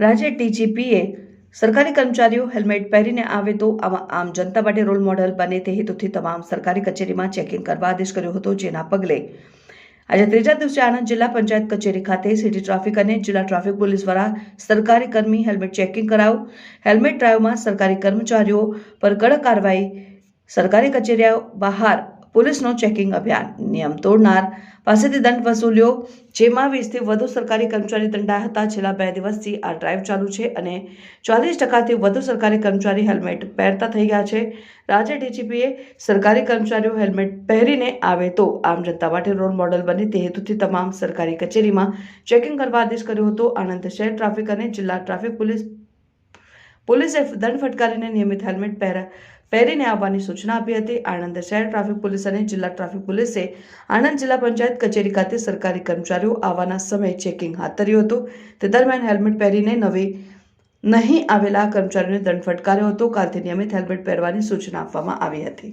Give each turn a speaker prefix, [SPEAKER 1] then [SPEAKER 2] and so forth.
[SPEAKER 1] રાજ્ય ડીજીપીએ સરકારી કર્મચારીઓ હેલ્મેટ પહેરીને આવે તો આવા આમ જનતા માટે રોલ મોડલ બને તે હેતુથી તમામ સરકારી કચેરીમાં ચેકિંગ કરવા આદેશ કર્યો હતો જેના પગલે આજે ત્રીજા દિવસે આણંદ જિલ્લા પંચાયત કચેરી ખાતે સિટી ટ્રાફિક અને જિલ્લા ટ્રાફિક પોલીસ દ્વારા સરકારી કર્મી હેલ્મેટ ચેકિંગ કરાયું હેલ્મેટ ડ્રાઈવમાં સરકારી કર્મચારીઓ પર કડક કાર્યવાહી, સરકારી કચેરીઓ બહાર પોલીસનો ચેકિંગ અભિયાન. નિયમ તોડનાર. પાસેથી દંડ વસૂલ્યો. જેમાં વીસથી વધુ સરકારી કર્મચારી દંડાયા હતા. છેલ્લા બે દિવસથી આ ડ્રાઈવ ચાલુ છે અને ચાલીસ ટકાથી વધુ સરકારી કર્મચારી હેલ્મેટ પહેરતા થઈ ગયા છે. રાજ્ય ડીજીપીએ સરકારી કર્મચારીઓ હેલ્મેટ પહેરીને આવે તો આમ જનતા માટે રોલ મોડલ બને તે હેતુથી તમામ સરકારી કચેરીમાં ચેકિંગ કરવા આદેશ કર્યો હતો. આણંદ શહેર ટ્રાફિક અને જિલ્લા ટ્રાફિક પોલીસ, પોલીસે દંડ ફટકારીને નિયમિત હેલ્મેટ પહેરા પહેરીને આવવાની સૂચના આપી હતી. આણંદ શહેર ટ્રાફિક પોલીસ અને જિલ્લા ટ્રાફિક પોલીસે આણંદ જિલ્લા પંચાયત કચેરી ખાતે સરકારી કર્મચારીઓ આવવાના સમયે ચેકિંગ હાથ ધર્યું હતું. તે દરમિયાન હેલ્મેટ પહેરીને નવી નહીં આવેલા કર્મચારીઓને દંડ ફટકાર્યો હતો. કાલથી નિયમિત હેલ્મેટ પહેરવાની સૂચના આપવામાં આવી હતી.